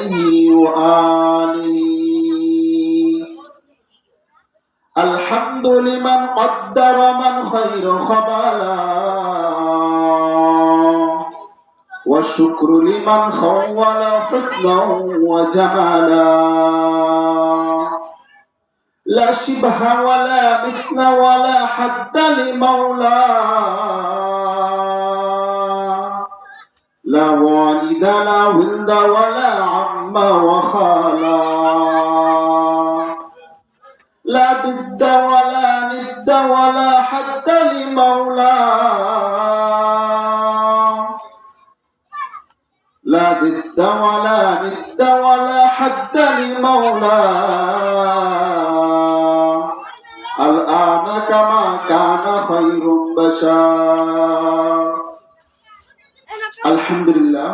عليه وآله الحمد لمن قدر من خير خبالا والشكر لمن خول حسنا وجمالا لا شبه ولا مثل ولا حد لمولاه والد لا ولد ولا عم وخالا. لا ضد ولا ند ولا حد لمولاه لا ضد ولا ند ولا حد لمولاه الآن كما كان خير بشر. আলহামদুলিল্লাহ।